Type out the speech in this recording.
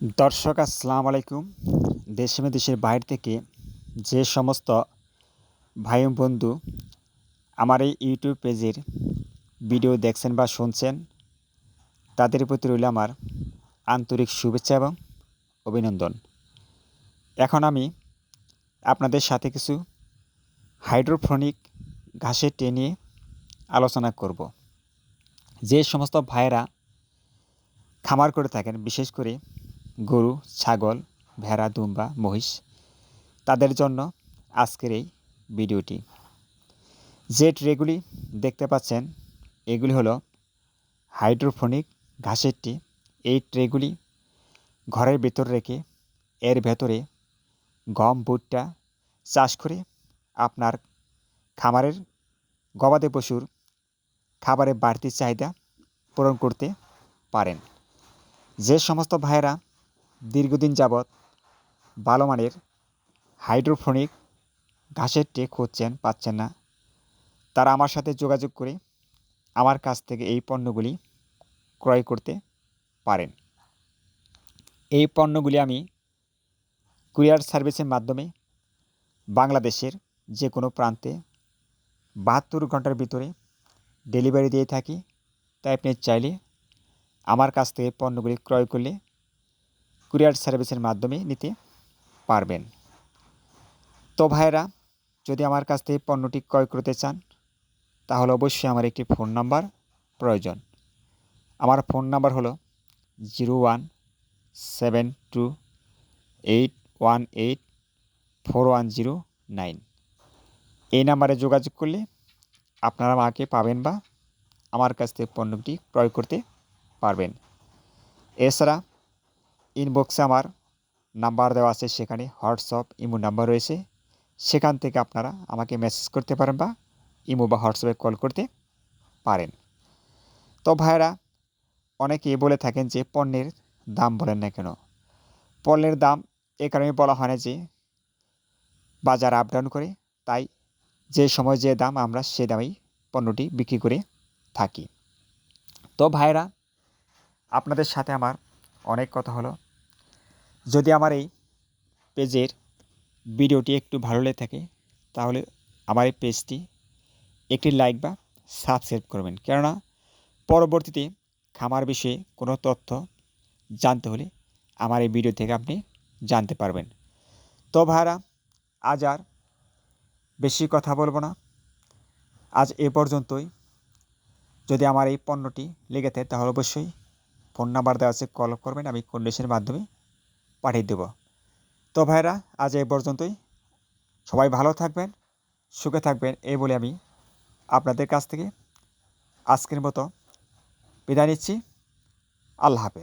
দর্শক, আসসালামু আলাইকুম। দেশ দেশের বাইরে থেকে যে সমস্ত ভাই বন্ধু আমার এই ইউটিউব পেজের ভিডিও দেখছেন বা শুনছেন, তাদের প্রতি রইল আমার আন্তরিক শুভেচ্ছা এবং অভিনন্দন। এখন আমি আপনাদের সাথে কিছু হাইড্রোফোনিক ঘাসের টে নিয়ে আলোচনা করব। যে সমস্ত ভাইয়েরা খামার করে থাকেন, বিশেষ করে গরু, ছাগল, ভেড়া, দুম্বা, মহিষ। তাদের জন্য আজকের এই ভিডিওটি। যে ট্রেগুলি দেখতে পাচ্ছেন, এগুলি হলো হাইড্রোফোনিক ঘাসের টি এই ট্রেগুলি ঘরের ভেতর রেখে এর ভেতরে গম, ভুট্টা চাষ করে আপনার খামারের গবাদি পশুর খাবারের বাড়তি চাহিদা পূরণ করতে পারেন। যে সমস্ত ভাইয়েরা দীর্ঘদিন যাবৎ ভালো মানের হাইড্রোফোনিক ঘাসের টে খুঁজছেন পাচ্ছেন না। তারা আমার সাথে যোগাযোগ করে আমার কাছ থেকে এই পণ্যগুলি ক্রয় করতে পারেন। এই পণ্যগুলি আমি কুরিয়ার সার্ভিসের মাধ্যমে বাংলাদেশের যে কোনো প্রান্তে বাহাত্তর ঘণ্টার ভিতরে ডেলিভারি দিয়ে থাকি। তাই আপনি চাইলে আমার কাছ থেকে পণ্যগুলি ক্রয় করলে কুরিয়ার সার্ভিসের মাধ্যমে নিতে পারবেন। তো ভাইয়েরা, যদি আমার কাছ থেকে পণ্যটি ক্রয় করতে চান, তাহলে অবশ্যই আমার একটি ফোন নাম্বার প্রয়োজন। আমার ফোন নাম্বার হলো zero one seven two eight one eight four one zero nine. এই নাম্বারে যোগাযোগ করলে আপনারা আমাকে পাবেন বা আমার কাছ থেকে পণ্যটি ক্রয় করতে পারবেন। এছাড়া ইনবক্সে আমার নাম্বার দেওয়া আছে, সেখানে হোয়াটসঅ্যাপ ইমো নাম্বার রয়েছে। সেখান থেকে আপনারা আমাকে মেসেজ করতে পারেন বা ইমো বা হোয়াটসঅ্যাপে কল করতে পারেন। তো ভাইরা অনেকে বলে থাকেন যে পণ্যের দাম বলেন না কেন? পণ্যের দাম এ কারণে বলা হয় না যে বাজার আপ ডাউন করে, তাই যে সময় যে দাম, আমরা সে দামেই পণ্যটি বিক্রি করে থাকি। তো ভাইরা আপনাদের সাথে আমার অনেক কথা হলো। যদি আমার এই পেজের ভিডিওটি একটু ভালো লেগে থাকে, তাহলে আমার এই পেজটি একটি লাইক বা সাবস্ক্রাইব করবেন। কেননা পরবর্তীতে খামার বিষয়ে কোনো তথ্য জানতে হলে আমার এই ভিডিও থেকে আপনি জানতে পারবেন। তো ভাইরা আজ আর বেশি কথা বলব না। আজ এ পর্যন্তই। যদি আমার এই পণ্যটি লেগে থাকে, তাহলে অবশ্যই ফোন নাম্বার দেওয়া আছে, কল করবেন। আমি কন্ডিশনের মাধ্যমে পাঠিয়ে দেব। তো ভাইরা আজ এই পর্যন্তই। সবাই ভালো থাকবেন, সুখে থাকবেন, এই বলে আমি আপনাদের কাছ থেকে আজকের মতো বিদায় নিচ্ছি। আল্লাহ হাফেজ।